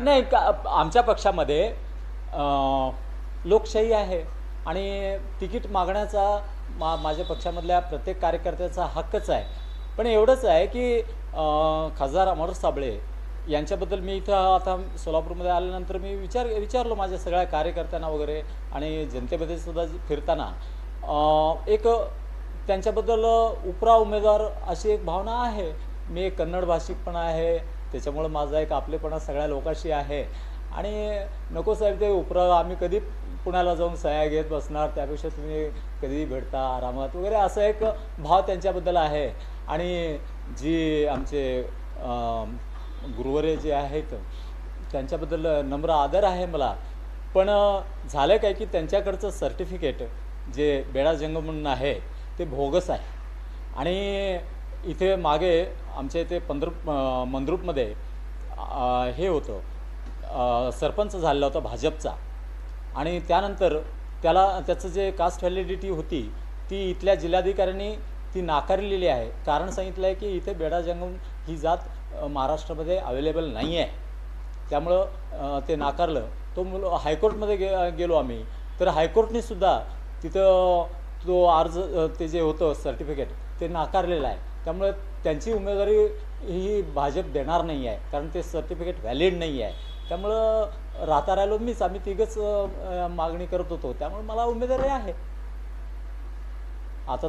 नाही का आमच्या पक्षामध्ये लोकशाही आहे आणि तिकीट मागण्याचा मा माझ्या पक्षामधल्या प्रत्येक कार्यकर्त्याचा हक्कच आहे. पण एवढंच आहे की खासदार अमर साबळे यांच्याबद्दल मी इथं आता सोलापूरमध्ये आल्यानंतर मी विचार विचारलो माझ्या सगळ्या कार्यकर्त्यांना वगैरे आणि जनतेमध्ये सुद्धा फिरताना. एक त्यांच्याबद्दल उपरा उमेदवार अशी एक भावना आहे. मी एक कन्नड भाषिक पण आहे. त्याच्यामुळं माझा एक आपलेपणा सगळ्या लोकांशी आहे. आणि नको साहेब ते उपरा आम्ही कधी पुण्याला जाऊन सह्या घेत बसणार त्यापेक्षा तुम्ही कधी भेटता आरामात वगैरे असा एक भाव त्यांच्याबद्दल आहे. आणि जी आमचे गुरुवरे जे आहेत त्यांच्याबद्दल नम्र आदर आहे मला. पण झालं काय की त्यांच्याकडचं सर्टिफिकेट जे बेडा जंग म्हणून आहे ते भोगस आहे. आणि इथे मागे आमच्या इथे पंधरूप मंद्रूपमध्ये मंद्रुपमध्ये हे होतं. सरपंच झालेला होता भाजपचा. आणि त्यानंतर त्याला त्याचं जे कास्ट व्हॅलिडिटी होती ती इथल्या जिल्हाधिकाऱ्यांनी ती नाकारलेली आहे. कारण सांगितलं आहे की इथे बेडा जंगम ही जात महाराष्ट्रामध्ये अवेलेबल नाही आहे त्यामुळं ते नाकारलं. तो मुल हायकोर्टमध्ये गे गेलो आम्ही. तर हायकोर्टने सुद्धा तिथं तो अर्ज ते जे होतं सर्टिफिकेट ते नाकारलेलं आहे. त्यामुळे त्यांची उमेदवारी ही भाजप देणार नाही आहे कारण ते सर्टिफिकेट व्हॅलिड नाही आहे. त्यामुळं राहता राहिलो मीच आम्ही तिघंच मागणी करत होतो. त्यामुळे मला उमेदवारी आहे. आता